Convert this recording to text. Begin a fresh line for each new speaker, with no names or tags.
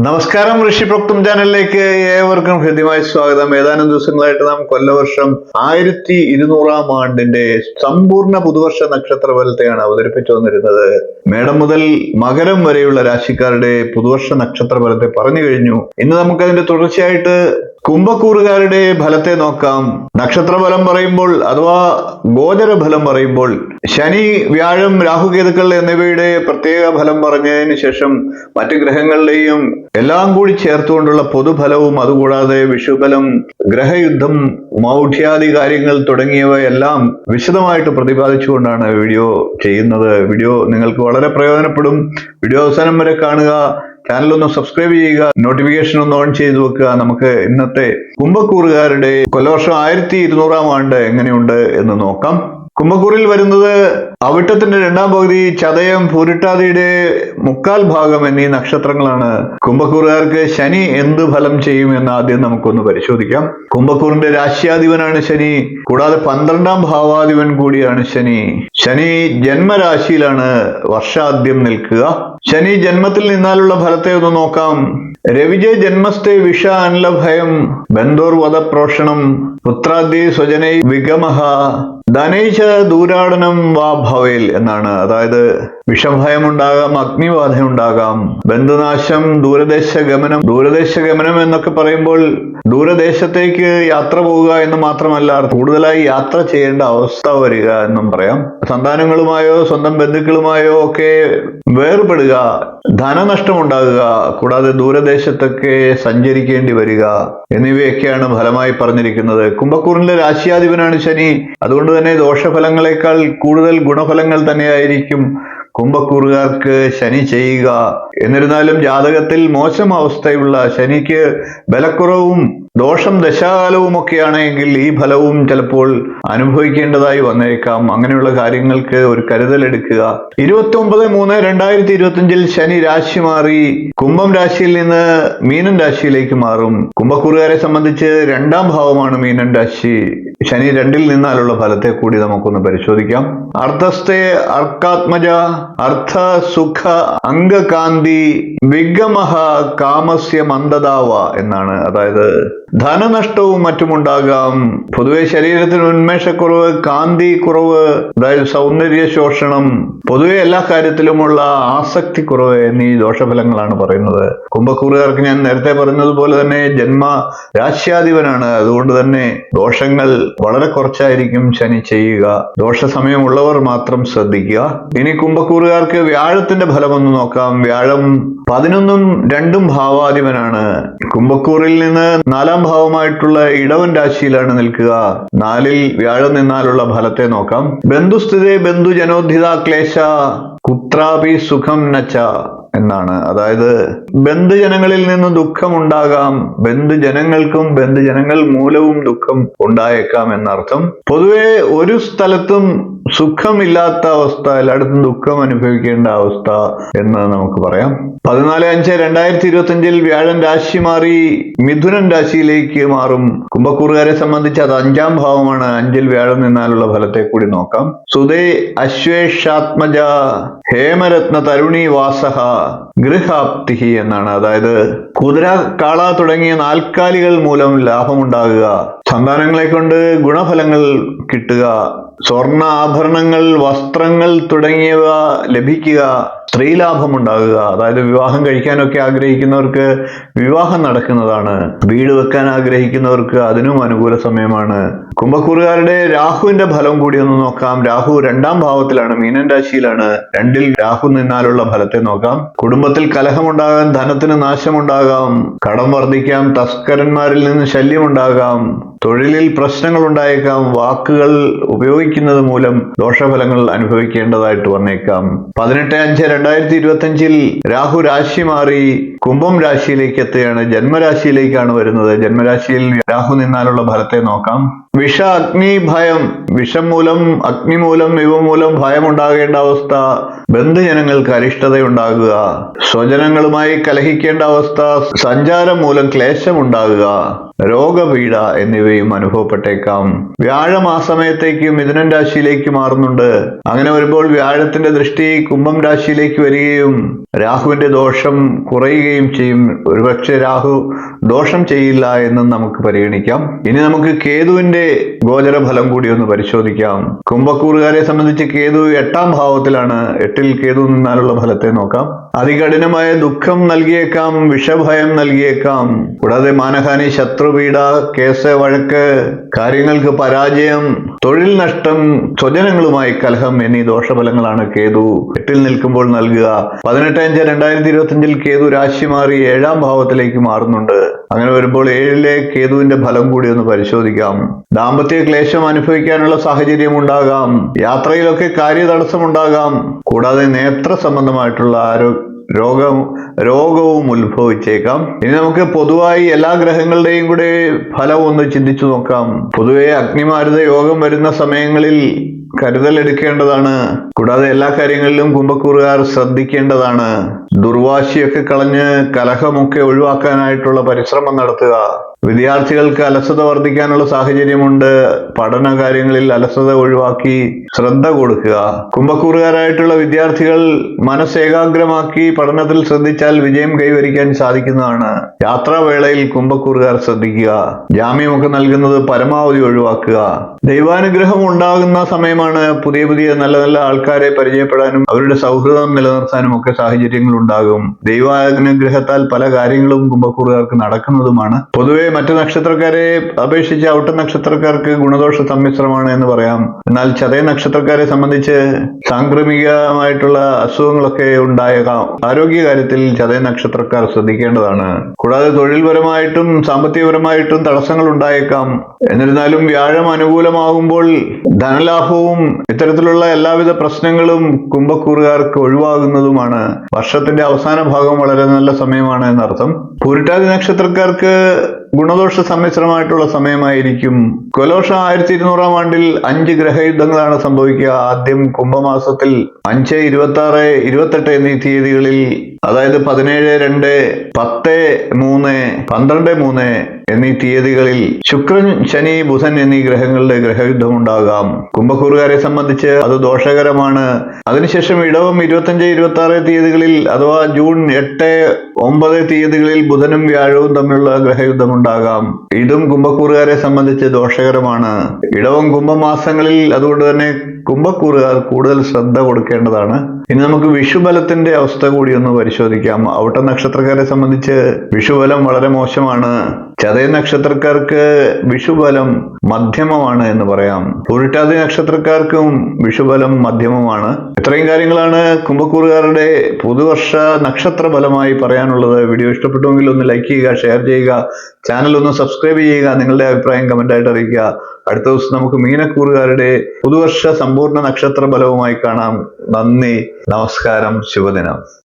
നമസ്കാരം ഋഷി ഋഷിപ്രോക്തം ചാനലിലേക്ക് ഏവർക്കും ഹൃദ്യമായ സ്വാഗതം. ഏതാനും ദിവസങ്ങളായിട്ട് നാം കൊല്ലവർഷം ആയിരത്തി ഇരുന്നൂറാം ആണ്ടിന്റെ സമ്പൂർണ പുതുവർഷ നക്ഷത്ര ഫലത്തെയാണ് അവതരിപ്പിച്ചു വന്നിരുന്നത്. മേടം മുതൽ മകരം വരെയുള്ള രാശിക്കാരുടെ പുതുവർഷ നക്ഷത്ര ഫലത്തെ പറഞ്ഞു കഴിഞ്ഞു. ഇന്ന് നമുക്കതിന്റെ തുടർച്ചയായിട്ട് കുംഭക്കൂറുകാരുടെ ഫലത്തെ നോക്കാം. നക്ഷത്രഫലം പറയുമ്പോൾ അഥവാ ഗോചര ഫലം പറയുമ്പോൾ ശനി വ്യാഴം രാഹുകേതുക്കൾ എന്നിവയുടെ പ്രത്യേക ഫലം പറഞ്ഞതിന് ശേഷം മറ്റു ഗ്രഹങ്ങളുടെയും എല്ലാം കൂടി ചേർത്തുകൊണ്ടുള്ള പൊതുഫലവും അതുകൂടാതെ വിഷുഫലം ഗ്രഹയുദ്ധം മൗഢ്യാദി കാര്യങ്ങൾ തുടങ്ങിയവയെല്ലാം വിശദമായിട്ട് പ്രതിപാദിച്ചുകൊണ്ടാണ് വീഡിയോ ചെയ്യുന്നത്. വീഡിയോ നിങ്ങൾക്ക് വളരെ പ്രയോജനപ്പെടും. വീഡിയോ അവസാനം വരെ കാണുക. ചാനൽ ഒന്ന് സബ്സ്ക്രൈബ് ചെയ്യുക നോട്ടിഫിക്കേഷൻ ഒന്ന് ഓൺ ചെയ്ത് വെക്കുക. നമുക്ക് ഇന്നത്തെ കുംഭക്കൂറുകാരുടെ കൊല്ലവർഷം ആയിരത്തി ഇരുന്നൂറാം ആണ്ട് എങ്ങനെയുണ്ട് എന്ന് നോക്കാം. കുംഭക്കൂറിൽ വരുന്നത് അവിട്ടത്തിന്റെ രണ്ടാം പകുതി ചതയം പൂരിട്ടാതിയുടെ മുക്കാൽ ഭാഗം എന്നീ നക്ഷത്രങ്ങളാണ്. കുംഭക്കൂറുകാർക്ക് ശനി എന്ത് ഫലം ചെയ്യും എന്ന് ആദ്യം നമുക്കൊന്ന് പരിശോധിക്കാം. കുംഭക്കൂറിന്റെ രാശ്യാധിപനാണ് ശനി. കൂടാതെ പന്ത്രണ്ടാം ഭാവാധിപൻ കൂടിയാണ് ശനി. ശനി ജന്മരാശിയിലാണ് വർഷാദ്യം നിൽക്കുക. ശനി ജന്മത്തിൽ നിന്നാലുള്ള ഫലത്തെ ഒന്ന് നോക്കാം. രവിജയ ജന്മസ്ഥേ വിഷ അനലഭയം ബന്ധോർ വധപ്രോഷണം പുത്രാദി സ്വജനൈ വിഗമഹ ധനൈശ ദൂരാടനം വാ ഭവേൽ എന്നാണ്. അതായത് വിഷഭയം ഉണ്ടാകാം അഗ്നിബാധ ഉണ്ടാകാം ബന്ധുനാശം ദൂരദേശ ഗമനം ദൂരദേശ ഗമനം എന്നൊക്കെ പറയുമ്പോൾ ദൂരദേശത്തേക്ക് യാത്ര പോവുക എന്ന് മാത്രമല്ല കൂടുതലായി യാത്ര ചെയ്യേണ്ട അവസ്ഥ വരിക എന്നും പറയാം. സന്താനങ്ങളുമായോ സ്വന്തം ബന്ധുക്കളുമായോ ഒക്കെ വേർപെടുക ധനനഷ്ടം ഉണ്ടാകുക കൂടാതെ ദൂരദേശത്തൊക്കെ സഞ്ചരിക്കേണ്ടി വരിക എന്നിവയൊക്കെയാണ് ഫലമായി പറഞ്ഞിരിക്കുന്നത്. കുംഭക്കൂറിന്റെ രാശിയാധിപനാണ് ശനി. അതുകൊണ്ട് തന്നെ ദോഷഫലങ്ങളെക്കാൾ കൂടുതൽ ഗുണഫലങ്ങൾ തന്നെയായിരിക്കും. കുംഭക്കൂറുകാർക്ക് ശനി ചെയ്യുക. എന്നിരുന്നാലും ജാതകത്തിൽ മോശം അവസ്ഥയുള്ള ശനിക്ക് ബലക്കുറവും ദോഷം ദശാകാലവും ഒക്കെയാണെങ്കിൽ ഈ ഫലവും ചിലപ്പോൾ അനുഭവിക്കേണ്ടതായി വന്നേക്കാം. അങ്ങനെയുള്ള കാര്യങ്ങൾക്ക് ഒരു കരുതൽ എടുക്കുക. ഇരുപത്തി ഒമ്പത് മൂന്ന് രണ്ടായിരത്തി ഇരുപത്തിയഞ്ചിൽ ശനി രാശി മാറി. കുംഭം രാശിയിൽ നിന്ന് മീനൻ രാശിയിലേക്ക് മാറും. കുംഭക്കൂറുകാരെ സംബന്ധിച്ച് രണ്ടാം ഭാവമാണ് മീനൻ രാശി. ശനി രണ്ടിൽ നിന്നാലുള്ള ഫലത്തെ കൂടി നമുക്കൊന്ന് പരിശോധിക്കാം. അർത്ഥസ്ഥെ അർക്കാത്മജ അർത്ഥ സുഖ അംഗകാന്തി വിഗമഹ കാമസ്യ മന്ദതാവ എന്നാണ്. അതായത് ധനനഷ്ടവും മറ്റുമുണ്ടാകാം. പൊതുവെ ശരീരത്തിന് ഉന്മേഷക്കുറവ് കാന്തി കുറവ് അതായത് സൗന്ദര്യ ശോഷണം പൊതുവെ എല്ലാ കാര്യത്തിലുമുള്ള ആസക്തി കുറവ് എന്നീ ദോഷഫലങ്ങളാണ് പറയുന്നത്. കുംഭക്കൂറുകാർക്ക് ഞാൻ നേരത്തെ പറഞ്ഞതുപോലെ തന്നെ ജന്മ രാശ്യാധിപനാണ്. അതുകൊണ്ട് തന്നെ ദോഷങ്ങൾ വളരെ കുറച്ചായിരിക്കും ശനി ചെയ്യുക. ദോഷസമയമുള്ളവർ മാത്രം ശ്രദ്ധിക്കുക. ഇനി കുംഭക്കൂറുകാർക്ക് വ്യാഴത്തിന്റെ ഫലം ഒന്ന് നോക്കാം. വ്യാഴം പതിനൊന്നും രണ്ടും ഭാവാധിപനാണ്. കുംഭക്കൂറിൽ നിന്ന് നാലാം ഭാവമായിട്ടുള്ള ഇടവൻ രാശിയിലാണ് നിൽക്കുക. നാലിൽ വ്യാഴം നിന്നാലുള്ള ഫലത്തെ നോക്കാം. ബന്ധുസ്ഥിതി ബന്ധുജനോദ്ധിത ക്ലേശ കുത്രാപി സുഖം നച്ച. എന്നാണ്. അതായത് ബന്ധുജനങ്ങളിൽ നിന്ന് ദുഃഖം ഉണ്ടാകാം ബന്ധുജനങ്ങൾക്കും ബന്ധുജനങ്ങൾ മൂലവും ദുഃഖം ഉണ്ടായേക്കാം എന്നർത്ഥം. പൊതുവെ ഒരു സ്ഥലത്തും സുഖമില്ലാത്ത അവസ്ഥ എല്ലായിടത്തും ദുഃഖം അനുഭവിക്കേണ്ട അവസ്ഥ എന്ന് നമുക്ക് പറയാം. പതിനാല് അഞ്ച് രണ്ടായിരത്തി ഇരുപത്തി അഞ്ചിൽ വ്യാഴൻ രാശി മാറി മിഥുനൻ രാശിയിലേക്ക് മാറും. കുംഭക്കൂറുകാരെ സംബന്ധിച്ച് അത് അഞ്ചാം ഭാവമാണ്. അഞ്ചിൽ വ്യാഴം നിന്നാലുള്ള ഫലത്തെ കൂടി നോക്കാം. സുതേ അശ്വേഷാത്മജ ഹേമരത്ന തരുണി വാസഹ ഗൃഹാപ്തിഹി എന്നാണ്. അതായത് കുതിര കാള തുടങ്ങിയ നാൽക്കാലികൾ മൂലം ലാഭമുണ്ടാകുക. സന്താനങ്ങളെ കൊണ്ട് ഗുണഫലങ്ങൾ കിട്ടുക. സ്വർണ ആഭരണങ്ങൾ വസ്ത്രങ്ങൾ തുടങ്ങിയവ ലഭിക്കുക സ്ത്രീലാഭം ഉണ്ടാകുക അതായത് വിവാഹം കഴിക്കാനൊക്കെ ആഗ്രഹിക്കുന്നവർക്ക് വിവാഹം നടക്കുന്നതാണ്. വീട് വെക്കാൻ ആഗ്രഹിക്കുന്നവർക്ക് അതിനും അനുകൂല സമയമാണ്. കുംഭക്കൂറുകാരുടെ രാഹുവിന്റെ ഫലം കൂടി ഒന്ന് നോക്കാം. രാഹു രണ്ടാം ഭാവത്തിലാണ് മീനൻ രാശിയിലാണ്. രണ്ടിൽ രാഹു നിന്നാലുള്ള ഫലത്തെ നോക്കാം. കുടുംബത്തിൽ കലഹമുണ്ടാകാം ധനത്തിന് നാശമുണ്ടാകാം കടം വർദ്ധിക്കാം തസ്കരന്മാരിൽ നിന്ന് ശല്യമുണ്ടാകാം. തൊഴിലിൽ പ്രശ്നങ്ങൾ ഉണ്ടായേക്കാം വാക്കുകൾ ഉപയോഗിക്കുന്നത് മൂലം ദോഷഫലങ്ങൾ അനുഭവിക്കേണ്ടതായിട്ട് വന്നേക്കാം. പതിനെട്ട് അഞ്ച് രണ്ടായിരത്തി ഇരുപത്തി അഞ്ചിൽ രാഹു രാശി മാറി കുംഭം രാശിയിലേക്ക് എത്തുകയാണ്. ജന്മരാശിയിലേക്കാണ് വരുന്നത്. ജന്മരാശിയിൽ രാഹു നിന്നാലുള്ള ഫലത്തെ നോക്കാം. വിഷ അഗ്നി ഭയം. വിഷം മൂലം അഗ്നി മൂലം ഇവ മൂലം ഭയം ഉണ്ടാകേണ്ട അവസ്ഥ. ബന്ധുജനങ്ങൾക്ക് അരിഷ്ടതയുണ്ടാകുക. സ്വജനങ്ങളുമായി കലഹിക്കേണ്ട അവസ്ഥ. സഞ്ചാരം മൂലം ക്ലേശം ഉണ്ടാകുക രോഗപീഠ എന്നിവയും അനുഭവപ്പെട്ടേക്കാം. വ്യാഴം ആ സമയത്തേക്ക് മിഥുനൻ രാശിയിലേക്ക് മാറുന്നുണ്ട്. അങ്ങനെ വരുമ്പോൾ വ്യാഴത്തിന്റെ ദൃഷ്ടി കുംഭം രാശിയിലേക്ക് വരികയും രാഹുവിന്റെ ദോഷം കുറയുകയും ചെയ്യും. ഒരുപക്ഷെ രാഹു ദോഷം ചെയ്യില്ല എന്നും നമുക്ക് പരിഗണിക്കാം. ഇനി നമുക്ക് കേതുവിന്റെ ഗോചര ഫലം കൂടി ഒന്ന് പരിശോധിക്കാം. കുംഭക്കൂറുകാരെ സംബന്ധിച്ച് കേതു എട്ടാം ഭാവത്തിലാണ്. എട്ടിൽ കേതു നിന്നാലുള്ള ഫലത്തെ നോക്കാം. അതികഠിനമായ ദുഃഖം നൽകിയേക്കാം വിഷഭയം നൽകിയേക്കാം. കൂടാതെ മാനഹാനി ശത്രുപീഡ കേസ് വഴക്ക് കാര്യങ്ങൾക്ക് പരാജയം തൊഴിൽ നഷ്ടം സ്വജനങ്ങളുമായി കലഹം എന്നീ ദോഷഫലങ്ങളാണ് കേതു എട്ടിൽ നിൽക്കുമ്പോൾ നൽകുക. പതിനെട്ട് അഞ്ച് രണ്ടായിരത്തി ഇരുപത്തി അഞ്ചിൽ കേതു രാശി മാറി ഏഴാം ഭാവത്തിലേക്ക് മാറുന്നുണ്ട്. അങ്ങനെ വരുമ്പോൾ ഏഴിലെ കേതുവിന്റെ ഫലം കൂടി ഒന്ന് പരിശോധിക്കാം. ദാമ്പത്യ ക്ലേശം അനുഭവിക്കാനുള്ള സാഹചര്യം ഉണ്ടാകാം. യാത്രയിലൊക്കെ കാര്യതടസ്സമുണ്ടാകാം കൂടാതെ നേത്ര സംബന്ധമായിട്ടുള്ള ആരോഗ്യ രോഗം രോഗവും ഉത്ഭവിച്ചേക്കാം. ഇനി നമുക്ക് പൊതുവായി എല്ലാ ഗ്രഹങ്ങളുടെയും കൂടെ ഫലം ഒന്ന് ചിന്തിച്ചു നോക്കാം. പൊതുവെ അഗ്നിമാരുത യോഗം വരുന്ന സമയങ്ങളിൽ കരുതൽ എടുക്കേണ്ടതാണ്. കൂടാതെ എല്ലാ കാര്യങ്ങളിലും കുംഭക്കൂറുകാർ ശ്രദ്ധിക്കേണ്ടതാണ്. ദുർവാശിയൊക്കെ കളഞ്ഞ് കലഹമൊക്കെ ഒഴിവാക്കാനായിട്ടുള്ള പരിശ്രമം നടത്തുക. വിദ്യാർത്ഥികൾക്ക് അലസത വർദ്ധിക്കാനുള്ള സാഹചര്യമുണ്ട്. പഠന കാര്യങ്ങളിൽ അലസത ഒഴിവാക്കി ശ്രദ്ധ കൊടുക്കുക. കുംഭക്കൂറുകാരായിട്ടുള്ള വിദ്യാർത്ഥികൾ മനസ്സേകാഗ്രമാക്കി പഠനത്തിൽ ശ്രദ്ധിച്ചാൽ വിജയം കൈവരിക്കാൻ സാധിക്കുന്നതാണ്. യാത്രാവേളയിൽ കുംഭക്കൂറുകാർ ശ്രദ്ധിക്കുക. ജാമ്യമൊക്കെ നൽകുന്നത് പരമാവധി ഒഴിവാക്കുക. ദൈവാനുഗ്രഹം ഉണ്ടാകുന്ന സമയമാണ് പുതിയ പുതിയ നല്ല നല്ല ആൾക്കാരെ പരിചയപ്പെടാനും അവരുടെ സൗഹൃദം നിലനിർത്താനും ഒക്കെ സാഹചര്യങ്ങൾ ഉണ്ടാകും ദൈവാനുഗ്രഹത്താൽ പല കാര്യങ്ങളും കുംഭക്കൂറുകാർക്ക് നടക്കുന്നതുമാണ്. പൊതുവെ മറ്റു നക്ഷത്രക്കാരെ അപേക്ഷിച്ച് ഔട്ട നക്ഷത്രക്കാർക്ക് ഗുണദോഷ സമ്മിശ്രമാണ് എന്ന് പറയാം. എന്നാൽ ചതയ നക്ഷത്രക്കാരെ സംബന്ധിച്ച് സാംക്രമികമായിട്ടുള്ള അസുഖങ്ങളൊക്കെ ഉണ്ടായേക്കാം. ആരോഗ്യ കാര്യത്തിൽ ചതയ നക്ഷത്രക്കാർ ശ്രദ്ധിക്കേണ്ടതാണ്. കൂടാതെ തൊഴിൽപരമായിട്ടും സാമ്പത്തികപരമായിട്ടും തടസ്സങ്ങൾ ഉണ്ടായേക്കാം. എന്നിരുന്നാലും വ്യാഴം അനുകൂലമാകുമ്പോൾ ധനലാഭവും ഇത്തരത്തിലുള്ള എല്ലാവിധ പ്രശ്നങ്ങളും കുംഭക്കൂറുകാർക്ക് ഒഴിവാകുന്നതുമാണ്. വർഷത്തിന്റെ അവസാന ഭാഗം വളരെ നല്ല സമയമാണ് എന്നർത്ഥം. പൂരിട്ടാതി നക്ഷത്രക്കാർക്ക് ഗുണദോഷ സമ്മിശ്രമായിട്ടുള്ള സമയമായിരിക്കും. കൊലോഷ ആയിരത്തി ഇരുന്നൂറാം ആണ്ടിൽ അഞ്ച് ഗ്രഹയുദ്ധങ്ങളാണ് സംഭവിക്കുക. ആദ്യം കുംഭമാസത്തിൽ അഞ്ച് ഇരുപത്തി ആറ് ഇരുപത്തെട്ട് എന്നീ തീയതികളിൽ അതായത് പതിനേഴ് രണ്ട് പത്ത് മൂന്ന് പന്ത്രണ്ട് മൂന്ന് എന്നീ തീയതികളിൽ ശുക്രൻ ശനി ബുധൻ എന്നീ ഗ്രഹങ്ങളുടെ ഗ്രഹയുദ്ധം ഉണ്ടാകാം കുംഭക്കൂറുകാരെ സംബന്ധിച്ച് അത് ദോഷകരമാണ്. അതിനുശേഷം ഇടവം ഇരുപത്തഞ്ച് ഇരുപത്തി ആറ് തീയതികളിൽ അഥവാ ജൂൺ എട്ട് ഒമ്പത് തീയതികളിൽ ബുധനും വ്യാഴവും തമ്മിലുള്ള ഗ്രഹയുദ്ധം ഉണ്ടാകാം ഇതും കുംഭക്കൂറുകാരെ സംബന്ധിച്ച് ദോഷകരമാണ്. ഇടവം കുംഭമാസങ്ങളിൽ അതുകൊണ്ട് തന്നെ കുംഭക്കൂറുകാർ കൂടുതൽ ശ്രദ്ധ കൊടുക്കേണ്ടതാണ്. ഇനി നമുക്ക് വിഷുബലത്തിന്റെ അവസ്ഥ കൂടി ഒന്ന് പരിശോധിക്കാം. ഔട്ട നക്ഷത്രക്കാരെ സംബന്ധിച്ച് വിഷുബലം വളരെ മോശമാണ്. ചതയ നക്ഷത്രക്കാർക്ക് വിഷുബലം മധ്യമമാണ് എന്ന് പറയാം. പുരുട്ടാതി നക്ഷത്രക്കാർക്കും വിഷുബലം മധ്യമമാണ്. ഇത്രയും കാര്യങ്ങളാണ് കുംഭക്കൂറുകാരുടെ പുതുവർഷ നക്ഷത്ര ഫലമായി പറയാനുള്ളത്. വീഡിയോ ഇഷ്ടപ്പെട്ടുവെങ്കിൽ ഒന്ന് ലൈക്ക് ചെയ്യുക ഷെയർ ചെയ്യുക ചാനൽ ഒന്ന് സബ്സ്ക്രൈബ് ചെയ്യുക നിങ്ങളുടെ അഭിപ്രായം കമന്റായിട്ട് അറിയിക്കുക. അടുത്ത ദിവസം നമുക്ക് മീനക്കൂറുകാരുടെ പുതുവർഷ സമ്പൂർണ നക്ഷത്ര ഫലവുമായി കാണാം. നന്ദി നമസ്കാരം ശുഭദിനം.